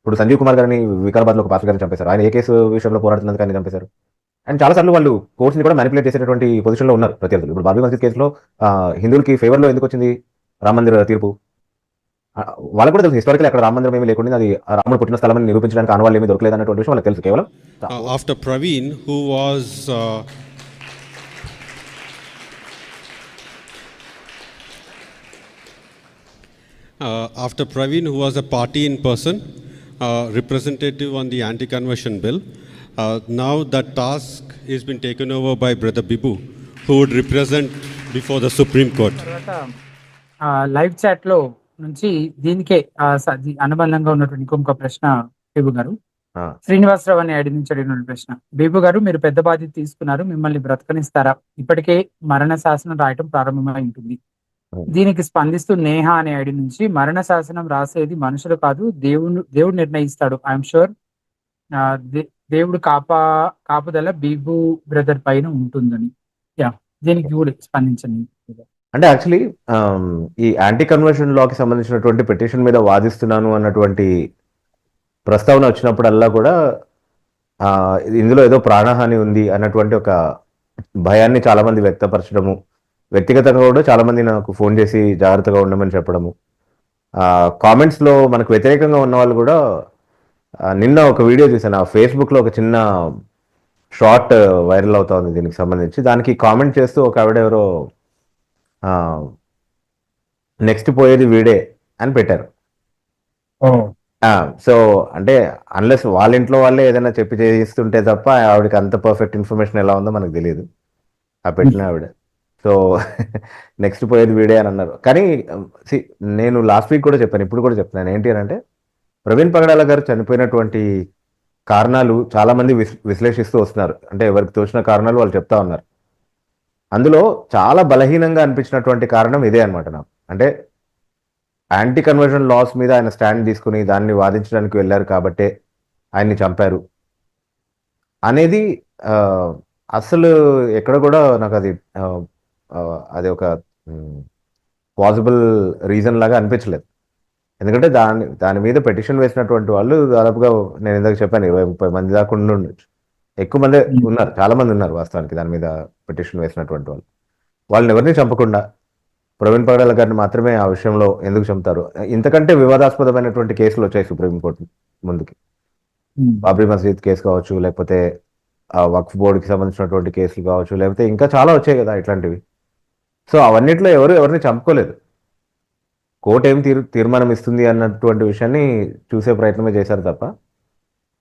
ఇప్పుడు సంజీవ్ కుమార్ గారిని వికారాబాద్లో ఒక పాస్టర్ గారిని చంపేశారు. ఆయన ఏ కేసు విషయంలో పోరాడుతున్నందుకు ఆయన చంపేశారు. అండ్ చాలాసార్లు వాళ్ళు కోర్ట్స్ని కూడా మ్యానిపులేట్ పొజిషన్లో ఉన్నారు ప్రత్యర్థులు ఇప్పుడు బాబీ మసీద్ కేసులో హిందువులకి ఫేవర్లో ఎందుకు వచ్చింది రామ మందిర తీర్పు? వాళ్ళకు కూడా తెలుసు. హిస్టారికల్ అక్కడ రామ మందిరం ఏమీ లేకుండా అది రాముడు పుట్టిన స్థలం నిరూపించడానికి ఆనవాళ్ళు ఏమీ దొరకలేదు అన్నటువంటి విషయం వాళ్ళకి తెలుసు కేవలం. After Praveen who was was uh, uh, after Praveen, who was a party in person, representative on the anti-conversion bill, uh, now that task has been taken over by Brother Bibu, who would represent before the Supreme Court. Live చాట్లో నుంచి దీనికే అనుబంధంగా ఉన్నటువంటి ఇంకొక ప్రశ్న బేబు గారు. శ్రీనివాసరావు అని అడి నుంచి అడిగిన ప్రశ్న. బేబు గారు మీరు పెద్ద బాధ్యత తీసుకున్నారు మిమ్మల్ని బ్రతకనిస్తారా? ఇప్పటికే మరణ శాసనం రాయటం ప్రారంభమై ఉంటుంది. దీనికి స్పందిస్తూ నేహ అనే ఐడి నుంచి మరణ శాసనం రాసేది మనుషులు కాదు దేవుడు దేవుడు నిర్ణయిస్తాడు. ఐఎమ్ షూర్ దేవుడు కాపా కాపుదల బీబు బ్రదర్ పైన ఉంటుందని. యా దీనికి కూడా స్పందించండి. అంటే యాక్చువల్లీ ఈ యాంటీ కన్వర్షన్ లాకి సంబంధించినటువంటి పిటిషన్ మీద వాదిస్తున్నాను అన్నటువంటి ప్రస్తావన వచ్చినప్పుడల్లా కూడా ఇందులో ఏదో ప్రాణహాని ఉంది అన్నటువంటి ఒక భయాన్ని చాలా మంది వ్యక్తపరచడము వ్యక్తిగతంగా కూడా చాలా మంది నాకు ఫోన్ చేసి జాగ్రత్తగా ఉండమని చెప్పడము. కామెంట్స్లో మనకు వ్యతిరేకంగా ఉన్న వాళ్ళు కూడా నిన్న ఒక వీడియో చూసాను ఆ ఫేస్బుక్లో ఒక చిన్న షార్ట్ వైరల్ అవుతా ఉంది దీనికి సంబంధించి. దానికి కామెంట్ చేస్తూ ఒక ఆవిడ ఎవరో నెక్స్ట్ పోయేది వీడే అని పెట్టారు. సో అంటే అన్లెస్ వాళ్ళ ఇంట్లో వాళ్ళే ఏదైనా చెప్పి చేయిస్తుంటే తప్ప ఆవిడకి అంత పర్ఫెక్ట్ ఇన్ఫర్మేషన్ ఎలా ఉందో మనకు తెలియదు. ఆ పెట్టిన ఆవిడ. సో నెక్స్ట్ పోయేది వీడే అని అన్నారు. కానీ నేను లాస్ట్ వీక్ కూడా చెప్పాను ఇప్పుడు కూడా చెప్తున్నాను. ఏంటి అని అంటే ప్రవీణ్ పగడాల గారు చనిపోయినటువంటి కారణాలు చాలా మంది విశ్- విశ్లేషిస్తూ వస్తున్నారు. అంటే ఎవరికి తోచిన కారణాలు వాళ్ళు చెప్తా ఉన్నారు. అందులో చాలా బలహీనంగా అనిపించినటువంటి కారణం ఇదే అనమాట నాకు. అంటే యాంటీ కన్వర్షన్ లాస్ మీద ఆయన స్టాండ్ తీసుకుని దాన్ని వాదించడానికి వెళ్ళారు కాబట్టే ఆయన్ని చంపారు. అనేది అసలు ఎక్కడ కూడా నాకు అది అది ఒక పాసిబుల్ రీజన్ లాగా అనిపించలేదు. ఎందుకంటే దాని దాని మీద పెటిషన్ వేసినటువంటి వాళ్ళు దాదాపుగా నేను ఇందాక చెప్పాను ఇరవై ముప్పై మంది దాకా ఉండి ఉండొచ్చు. ఎక్కువ మంది. ఉన్నారు చాలా మంది ఉన్నారు వాస్తవానికి దాని మీద పెటిషన్ వేసినటువంటి వాళ్ళు. వాళ్ళని ఎవరిని చంపకుండా ప్రవీణ్ పగడాల గారిని మాత్రమే ఆ విషయంలో ఎందుకు చంపుతారు? ఇంతకంటే వివాదాస్పదమైనటువంటి కేసులు వచ్చాయి సుప్రీంకోర్టు ముందుకి. బాబ్రీ మసీద్ కేసు కావచ్చు లేకపోతే ఆ వక్ఫ్ బోర్డుకి సంబంధించినటువంటి కేసులు కావచ్చు లేకపోతే ఇంకా చాలా వచ్చాయి కదా ఇట్లాంటివి. సో అవన్నిట్లో ఎవరు ఎవరిని చంపుకోలేదు. కోర్టు ఏం తీర్ తీర్మానం ఇస్తుంది అన్నటువంటి విషయాన్ని చూసే ప్రయత్నమే చేశారు తప్ప.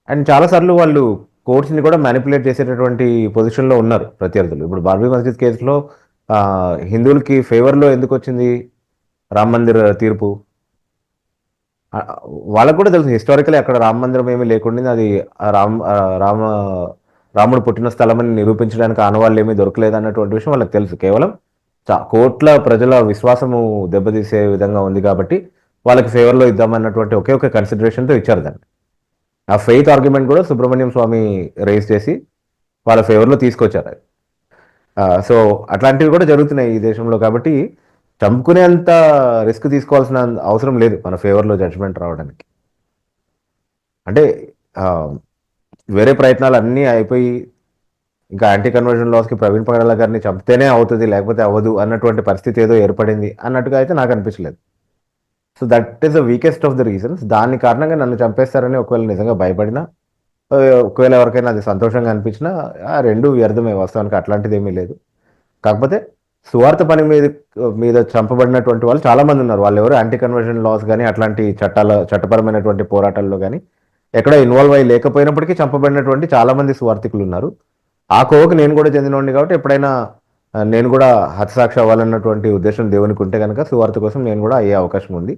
అండ్ చాలాసార్లు వాళ్ళు కోర్ట్స్ని కూడా మ్యానిపులేట్ చేసేటటువంటి పొజిషన్లో ఉన్నారు ప్రత్యర్థులు. ఇప్పుడు బార్బీ మస్జిద్ కేసులో హిందువులకి ఫేవర్లో ఎందుకు వచ్చింది రామ్ మందిర్ తీర్పు? వాళ్ళకు కూడా తెలుసు హిస్టారికలీ అక్కడ రామ మందిరం ఏమీ లేకుండా అది రామ్ రామ రాముడు పుట్టిన స్థలం అని నిరూపించడానికి ఆనవాళ్ళు ఏమీ దొరకలేదు అన్నటువంటి విషయం వాళ్ళకి తెలుసు. కేవలం కోట్ల ప్రజల విశ్వాసము దెబ్బతీసే విధంగా ఉంది కాబట్టి వాళ్ళకి ఫేవర్లో ఇద్దామన్నటువంటి ఒకే ఒక కన్సిడరేషన్తో ఇచ్చారు దాన్ని. ఆ ఫెయిత్ ఆర్గ్యుమెంట్ కూడా సుబ్రహ్మణ్యం స్వామి రేస్ చేసి వాళ్ళ ఫేవర్లో తీసుకొచ్చారు అది. సో అట్లాంటివి కూడా జరుగుతున్నాయి ఈ దేశంలో కాబట్టి చంపుకునేంత రిస్క్ తీసుకోవాల్సిన అవసరం లేదు మన ఫేవర్లో జడ్జ్మెంట్ రావడానికి. అంటే వేరే ప్రయత్నాలు అన్నీ అయిపోయి ఇంకా యాంటీ కన్వర్జన్ లాస్కి ప్రవీణ్ పగడాల గారిని చంపితేనే అవుతుంది లేకపోతే అవ్వదు అన్నటువంటి పరిస్థితి ఏదో ఏర్పడింది అన్నట్టుగా అయితే నాకు అనిపించలేదు. So that is the weakest of the reasons దాని కారణంగా నన్ను చంపేస్తారని ఒకవేళ నిజంగా భయపడినా ఒకవేళ ఎవరికైనా అది సంతోషంగా అనిపించినా ఆ రెండు వ్యర్థమే వాస్తవానికి అట్లాంటిది ఏమీ లేదు. కాకపోతే సువార్త పని మీద మీద చంపబడినటువంటి వాళ్ళు చాలామంది ఉన్నారు. వాళ్ళు ఎవరు యాంటీ కన్వర్షన్ లాస్ కానీ అట్లాంటి చట్టాల చట్టపరమైనటువంటి పోరాటాల్లో కానీ ఎక్కడ ఇన్వాల్వ్ అయ్యి లేకపోయినప్పటికీ చంపబడినటువంటి చాలా మంది సువార్థికులు ఉన్నారు. ఆ కోవకు నేను కూడా చెందినవాడిని కాబట్టి ఎప్పుడైనా నేను కూడా హతసాక్షి అవ్వాలన్నటువంటి ఉద్దేశం దేవునికి ఉంటే కనుక సువార్త కోసం నేను కూడా అయ్యే అవకాశం ఉంది.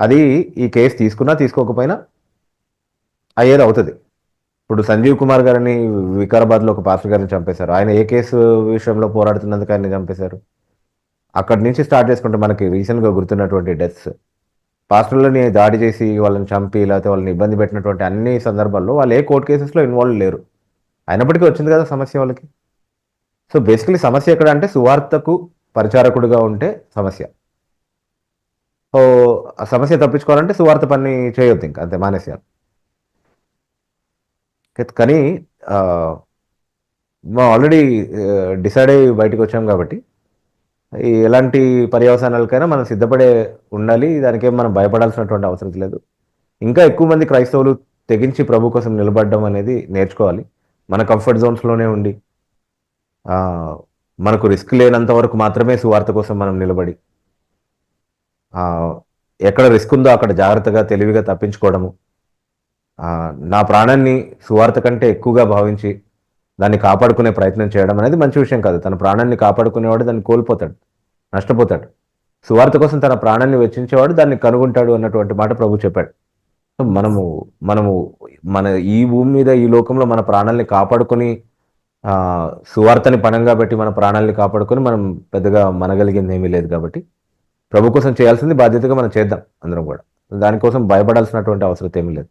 అది ఈ కేసు తీసుకున్నా తీసుకోకపోయినా అయ్యేది అవుతుంది. ఇప్పుడు సంజీవ్ కుమార్ గారిని వికారాబాద్లో ఒక పాస్టర్ గారిని చంపేశారు. ఆయన ఏ కేసు విషయంలో పోరాడుతున్నందుకు ఆయన చంపేశారు? అక్కడి నుంచి స్టార్ట్ చేసుకుంటే మనకి రీసెంట్గా గుర్తున్నటువంటి డెత్స్. పాస్టర్లని దాడి చేసి వాళ్ళని చంపి లేకపోతే వాళ్ళని ఇబ్బంది పెట్టినటువంటి అన్ని సందర్భాల్లో వాళ్ళు ఏ కోర్టు కేసెస్లో ఇన్వాల్వ్ లేరు. అయినప్పటికీ వచ్చింది కదా సమస్య వాళ్ళకి. సో బేసికలీ సమస్య ఎక్కడ అంటే సువార్తకు పరిచారకుడుగా ఉంటే సమస్య. సో ఆ సమస్య తప్పించుకోవాలంటే సువార్త పని చేయొద్దు ఇంకా అంతే మానేసేయాలి. కానీ మనం ఆల్రెడీ డిసైడ్ అయ్యి బయటకు వచ్చాం కాబట్టి ఎలాంటి పర్యవసానాలకైనా మనం సిద్ధపడే ఉండాలి దానికేం మనం భయపడాల్సినటువంటి అవసరం లేదు. ఇంకా ఎక్కువ మంది క్రైస్తవులు తెగించి ప్రభు కోసం నిలబడడం అనేది నేర్చుకోవాలి. మన కంఫర్ట్ జోన్స్లోనే ఉండి మనకు రిస్క్ లేనంత వరకు మాత్రమే సువార్త కోసం మనం నిలబడి ఎక్కడ రిస్క్ ఉందో అక్కడ జాగ్రత్తగా తెలివిగా తప్పించుకోవడము నా ప్రాణాన్ని సువార్త కంటే ఎక్కువగా భావించి దాన్ని కాపాడుకునే ప్రయత్నం చేయడం అనేది మంచి విషయం కాదు. తన ప్రాణాన్ని కాపాడుకునేవాడు దాన్ని కోల్పోతాడు నష్టపోతాడు. సువార్త కోసం తన ప్రాణాన్ని వెచ్చించేవాడు దాన్ని కనుగొంటాడు అన్నటువంటి మాట ప్రభు చెప్పాడు. మనము మనము మన ఈ భూమి మీద ఈ లోకంలో మన ప్రాణాల్ని కాపాడుకొని ఆ సువార్తని పణంగా పెట్టి మన ప్రాణాల్ని కాపాడుకొని మనం పెద్దగా మనగలిగింది ఏమీ లేదు కాబట్టి ప్రభు కోసం చేయాల్సింది బాధ్యతగా మనం చేద్దాం అందరం కూడా. దానికోసం భయపడాల్సినటువంటి అవసరం ఏమీ లేదు.